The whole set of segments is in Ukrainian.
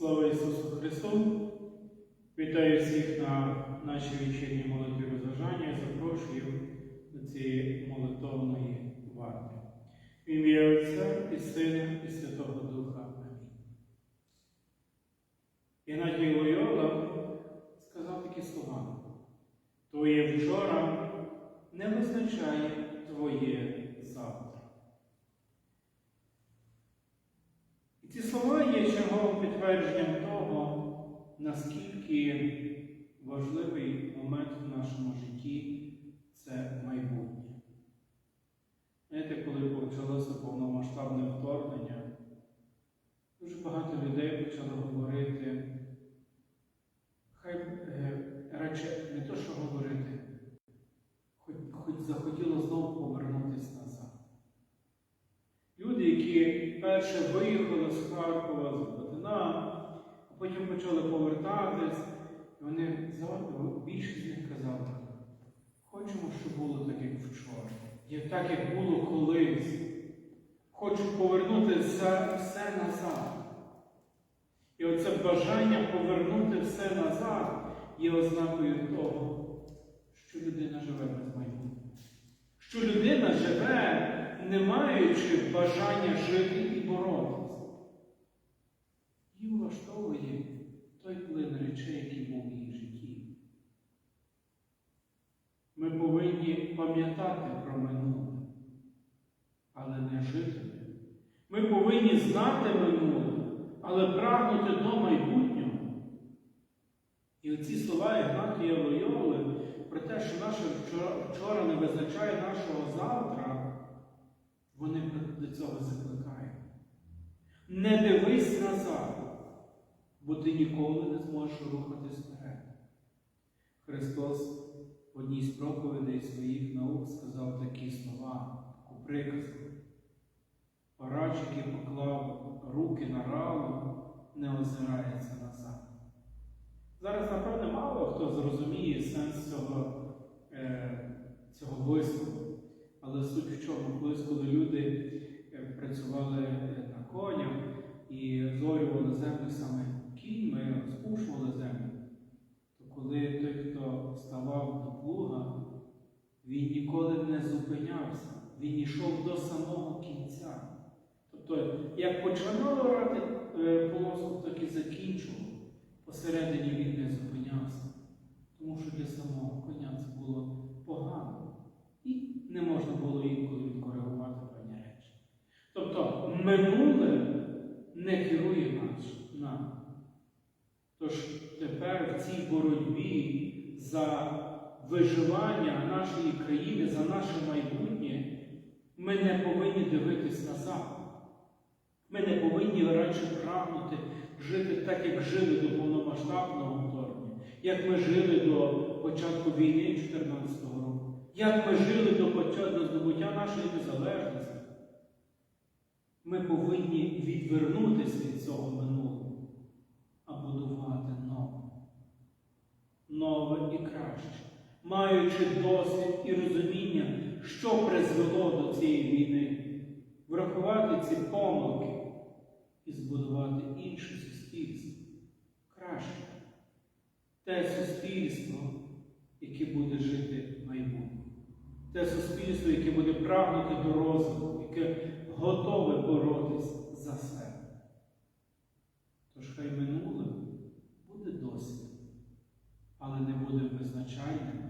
Слава Ісусу Христу! Вітаю всіх на нашій вечірній молитві розважання і запрошую до цієї молитовної варти. В ім'я Отця і Сина, і Святого Духа. Амінь. Геннадій Лойола сказав такі слова. Твоє вчора не визначає твоє завтра. І ці слова є черговим підтвердженням того, наскільки важливий момент в нашому житті це майбутнє. Знаєте, коли почалося повномасштабне вторгнення, дуже багато людей почало говорити, хай е, радше не то, що говорити, хоч, хоч захотіло знову повернутися назад. Люди, які перше виїхали з Харкова, з Батина, а потім почали повертатись, і вони за- більшість з них казали, хочемо, щоб було так, як вчора, як так, як було колись. Хочу повернути все, все назад. І оце бажання повернути все назад є ознакою того, що людина живе без майбутнього. Що людина живе, не маючи бажання жити і боротися. Влаштовує той плин речей, який був в її житті. Ми повинні пам'ятати про минуле, але не жити. Ми повинні знати минуле, але прагнути до майбутнього. І оці слова Ігнатія Лойоли про те, що наше вчора не визначає нашого завтра, вони до цього закликають. Не дивись назад, бо ти ніколи не зможеш рухатись вперед. Христос в одній з проповідей своїх наук сказав такі слова, таку приказку. Порач, який поклав руки на рану, не озирається назад. Зараз, напевне, мало хто зрозуміє сенс цього, е, цього вислову. Але суть в чому, коли люди е, працювали на конях і зорювали землю саме кіньми, розпушували землю, то коли той, хто ставав до плуга, він ніколи не зупинявся, він йшов до самого кінця. Тобто, як починав орати е, полоску, так і закінчував. Посередині він не зупинявся, тому що для самого коня це було погано. І не можна було інколи відкоригувати певні речі. Тобто минуле не керує наш, нами. Тож тепер в цій боротьбі за виживання нашої країни, за наше майбутнє, ми не повинні дивитись назад. Ми не повинні радше прагнути жити так, як жили до повномасштабного вторгнення, як ми жили до початку війни 2014 року, як ми жили до початку до здобуття нашої незалежності. Ми повинні відвернутися від цього минулого, а будувати нове. Нове і краще, маючи досвід і розуміння, що призвело до цієї війни, врахувати ці помилки і збудувати інше суспільство. Краще. Те суспільство, яке буде жити в майбутньому. Те суспільство, яке буде прагнути до розвитку, яке готове боротись за себе. Тож хай минуле буде досвідом, але не буде визначальним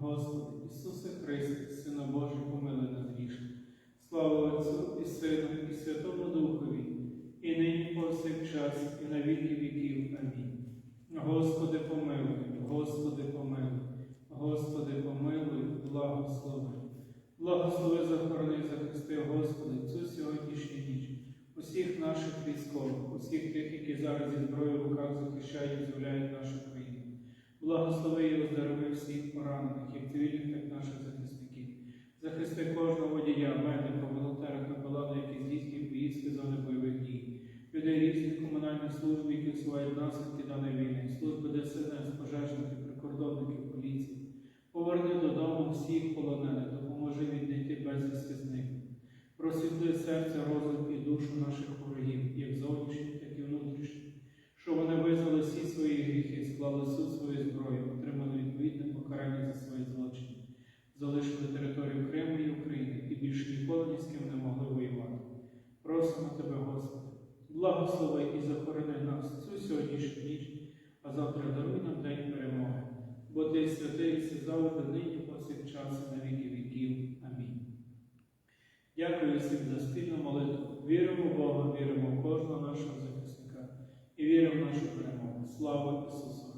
Господи Ісусе Христе, Сина Божий, помили на грішно. Слава Отцю і Сину, і Святому Духові, і нині, повсякчас, і на віки віків. Амінь. Господи, помилуй, Господи, помилуй, Господи, помилуй, благослови. Благослови захорони, захисти, Господи, цю сьогоднішню ніч, усіх наших військових, усіх тих, які зараз зі зброєю указують. Благослови і оздорови всіх поранених, як цивільних, так наших захисників. Захисти кожного водія, медика, волонтера, капелана, які здійснюють поїздки зони бойових дій, людей різних комунальних служб, які усувають наслідки даної війни, служби ДСНС, пожежників, прикордонників, поліції. Поверни додому всіх полонених, допоможи віднайти безвісти зниклих. Просвітли серця, розум ким не могли воювати. Просимо тебе, Господи, благослови і захорони нас цю сьогоднішню ніч, а завтра даруй нам день перемоги. Бо ти святий все завжди нині повсякчас і на віки віків. Амінь. Дякую всім за спільну молитву. Віримо в Бога, віримо в кожного нашого захисника і віримо в нашу перемогу. Слава Ісусу!